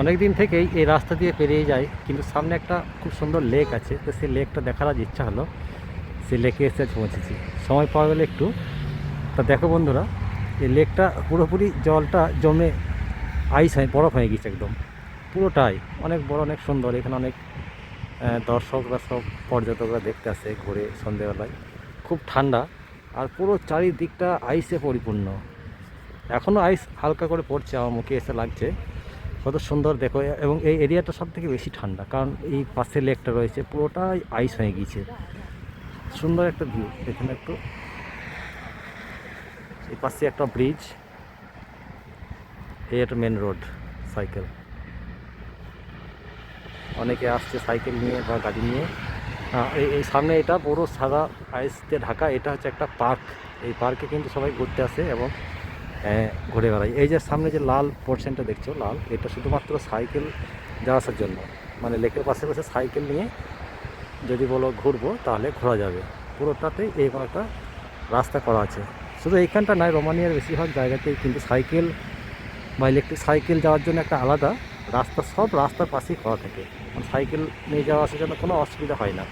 অনেক দিন থেকেই এই রাস্তা দিয়ে পেরিয়ে যায় কিন্তু সামনে একটা খুব সুন্দর লেক আছে। তো সেই লেকটা দেখার আজ ইচ্ছা হলো। সেই লেকে এসে আজ পৌঁছেছি। সময় পাওয়া গেলে একটু। তা দেখো বন্ধুরা, এই লেকটা পুরোপুরি জলটা জমে আইস হয়ে, বরফ হয়ে গেছে একদম। পুরোটাই অনেক বড়, অনেক সুন্দর। এখানে অনেক দর্শকরা সব পর্যটকরা দেখতে আসে ঘুরে সন্ধেবেলায়। খুব ঠান্ডা আর পুরো চারিদিকটা আইসে পরিপূর্ণ। এখনও আইস হালকা করে পড়ছে, আমার মুখে এসে লাগছে। কত সুন্দর দেখো। এবং এই এরিয়াটা সব থেকে বেশি ঠান্ডা, কারণ এই পাশে লেকটা রয়েছে, পুরোটাই আইস হয়ে গিয়েছে। সুন্দর একটা ভিউ এখানে একটু এই পাশে একটা ব্রিজ এই একটা মেন রোড সাইকেল অনেকে আসছে সাইকেল নিয়ে বা গাড়ি নিয়ে। এই এই সামনে এটা পুরো সাদা আইস দিয়ে ঢাকা, এটা হচ্ছে একটা পার্ক এই পার্কে কিন্তু সবাই ঘুরতে আসে এবং ঘুরে বেড়াই। এই যে সামনে যে লাল পোর্শনটা দেখছ, লাল, এটা শুধুমাত্র সাইকেল যাওয়া আসার জন্য। মানে লেকের পাশে পাশে সাইকেল নিয়ে যদি বলো ঘুরবো, তাহলে ঘোরা যাবে। পুরোটাতেই এরকম একটা রাস্তা করা আছে। শুধু এইখানটা নয়, রোমানিয়ার বেশিরভাগ জায়গাতেই কিন্তু সাইকেল বা ইলেকট্রিক সাইকেল যাওয়ার জন্য একটা আলাদা রাস্তা, সব রাস্তার পাশেই করা থাকে। মানে সাইকেল নিয়ে যাওয়া আসার জন্য কোনো অসুবিধা হয় না।